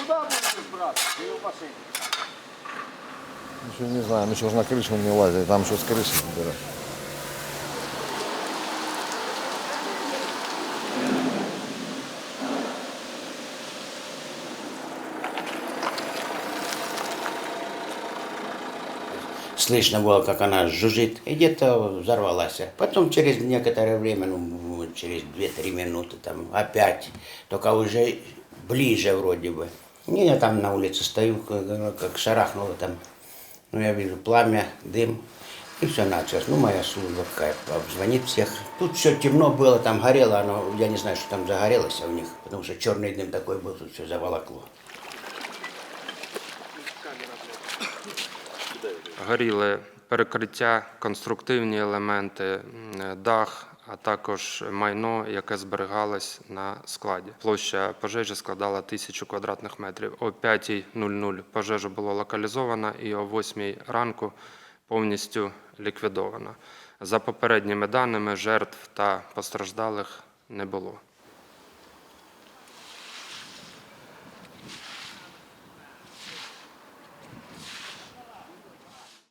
Сюда будешь брать? Еще не знаю, мы еще ж на крышу не лазили, там что с крыши забирать. Слышно было, как она жужжит, и где-то взорвалась. Потом через некоторое время, ну, через 2-3 минуты, там опять, только уже ближе вроде бы. И я там на улице стою, как, как шарахнуло там. Ну, я вижу пламя, дым, и все началось. Ну, моя служба какая, обзвонит всех. Тут все темно было, там горело, оно, я не знаю, что там загорелось у них, потому что черный дым такой был, тут все заволокло. горіли перекриття, конструктивні елементи, м, дах, а також майно, яке зберігалось на складі. Площа пожежі складала тисячу квадратних метрів. О 5.00 пожежа була локалізована і о 8 ранку повністю ліквідована. За попередніми даними, жертв та постраждалих не було.